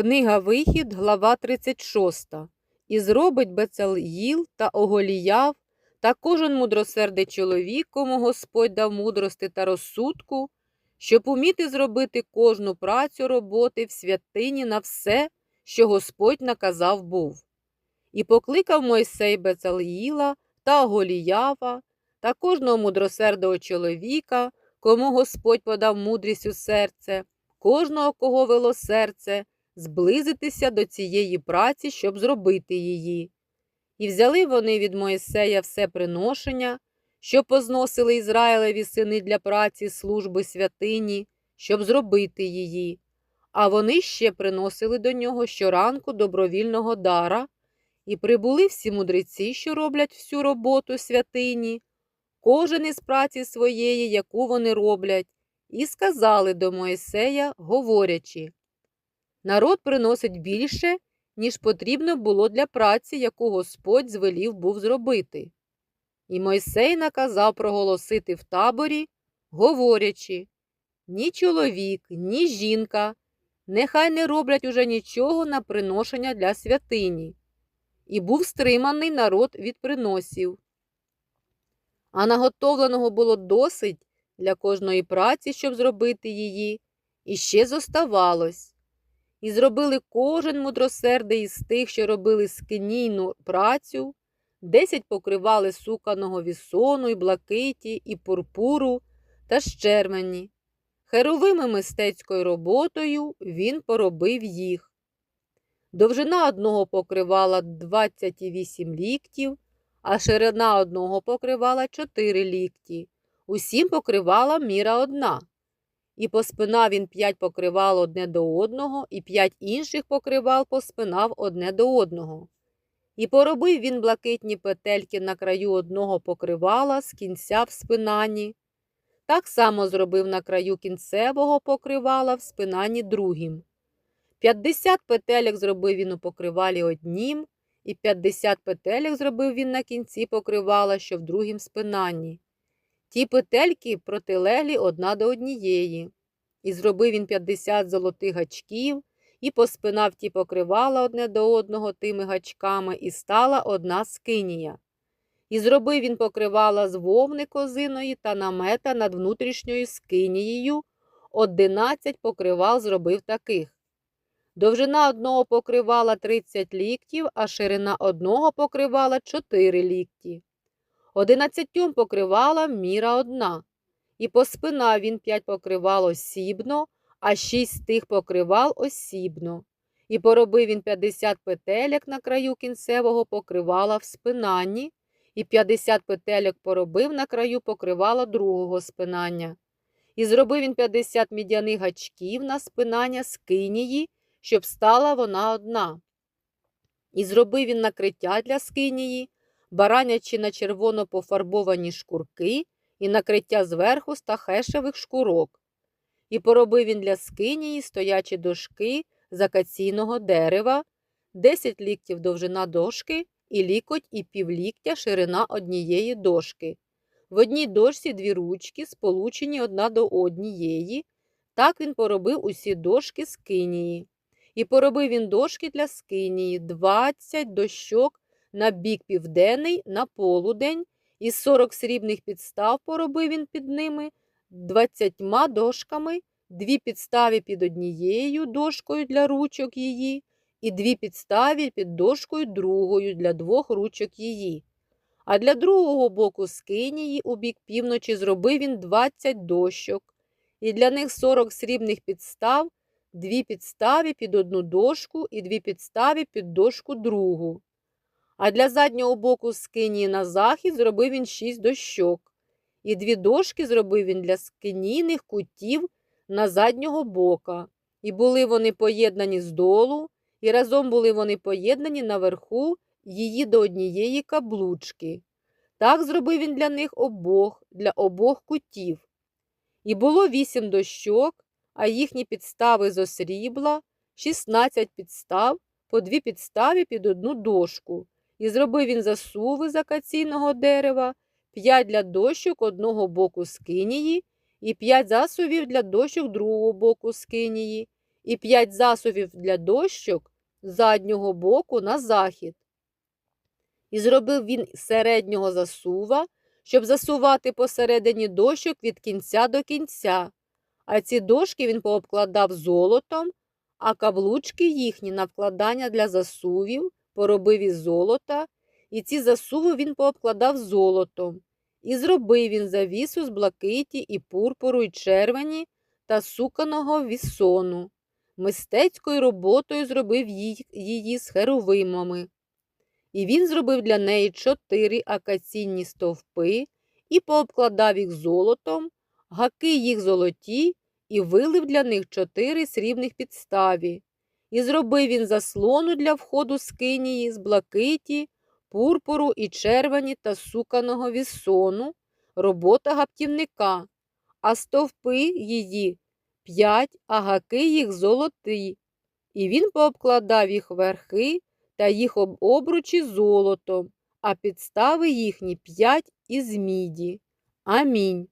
Книга Вихід, глава 36. І зробить Бецал'їл та Оголіяв, та кожен мудросердий чоловік, кому Господь дав мудрости та розсудку, щоб уміти зробити кожну працю роботи в святині на все, що Господь наказав був. І покликав Мойсей Бецал'їла та Оголіява та кожного мудросердого чоловіка, кому Господь подав мудрість у серце, кожного, кого вело серце, зблизитися до цієї праці, щоб зробити її. І взяли вони від Моїсея все приношення, що позносили Ізраїлеві сини для праці служби святині, щоб зробити її. А вони ще приносили до нього щоранку добровільного дара, і прибули всі мудреці, що роблять всю роботу святині, кожен із праці своєї, яку вони роблять, і сказали до Моїсея, говорячи Народ приносить більше, ніж потрібно було для праці, яку Господь звелів був зробити. І Мойсей наказав проголосити в таборі, говорячи ні чоловік, ні жінка, нехай не роблять уже нічого на приношення для святині. І був стриманий народ від приносів. А наготовленого було досить для кожної праці, щоб зробити її, і ще зоставалось. І зробили кожен мудросердий із тих, що робили скинійну працю, десять покривали суканого вісону, і блакиті, і пурпуру та щермені. Херовими мистецькою роботою він поробив їх. Довжина одного покривала 28 ліктів, а ширина одного покривала 4 лікті. Усім покривала міра одна. І поспинав він п'ять покривал одне до одного, і п'ять інших покривал поспинав одне до одного. І поробив він блакитні петельки на краю одного покривала з кінця в спинанні. Так само зробив на краю кінцевого покривала в спинанні другим. П'ятдесят петелек зробив він у покривалі однім, і п'ятдесят петелек зробив він на кінці покривала, що в другім спинанні. Ті петельки протилеглі одна до однієї. І зробив він 50 золотих гачків, і поспинав ті покривала одне до одного тими гачками, і стала одна скинія. І зробив він покривала з вовни козиної та намета над внутрішньою скинією. Одинадцять покривал зробив таких. Довжина одного покривала 30 ліктів, а ширина одного покривала 4 лікті. Одинадцятьом покривала міра одна. І поспинав він п'ять покривал осібно, а шість тих покривал осібно. І поробив він 50 петелек на краю кінцевого покривала в спинанні, і 50 петельок поробив на краю покривала другого спинання. І зробив він 50 мідяних гачків на спинання скинії, щоб стала вона одна. І зробив він накриття для скинії, баранячи на червоно пофарбовані шкурки і накриття зверху стахешевих шкурок. І поробив він для скинії стоячі дошки з акаційного дерева, 10 ліктів довжина дошки і лікоть і півліктя ширина однієї дошки. В одній дошці дві ручки, сполучені одна до однієї. Так він поробив усі дошки скинії. І поробив він дошки для скинії 20 дощок на бік південний, на полудень, із 40 срібних підстав поробив він під ними двадцятьма дошками, дві підстави під однією дошкою для ручок її, і дві підстави під дошкою другою для двох ручок її. А для другого боку скинії у бік півночі зробив він 20 дощок, і для них 40 срібних підстав, дві підстави під одну дошку і дві підстави під дошку другу. А для заднього боку скинії на захід зробив він шість дощок, і дві дошки зробив він для скинійних кутів на заднього бока. І були вони поєднані здолу, і разом були вони поєднані наверху її до однієї каблучки. Так зробив він для них обох, для обох кутів. І було вісім дощок, а їхні підстави з осрібла, шістнадцять підстав, по дві підстави під одну дошку. І зробив він засуви з акаційного дерева, п'ять для дощок одного боку скинії, і п'ять засувів для дощок другого боку скинії, і п'ять засувів для дощок заднього боку на захід. І зробив він середнього засува, щоб засувати посередині дощок від кінця до кінця, а ці дошки він пообкладав золотом, а каблучки їхні на вкладання для засувів поробив із золота, і ці засуви він пообкладав золотом. І зробив він завісу з блакиті і пурпуру, і червені та суканого вісону. Мистецькою роботою зробив її з херовимами. І він зробив для неї чотири акаційні стовпи і пообкладав їх золотом, гаки їх золоті, і вилив для них чотири срібних підставі. І зробив він заслону для входу з кинії з блакиті, пурпуру і червені та суканого вісону, робота гаптівника, а стовпи її п'ять, а гаки їх золоті. І він пообкладав їх верхи та їх об- обручі золотом, а підстави їхні п'ять із міді. Амінь.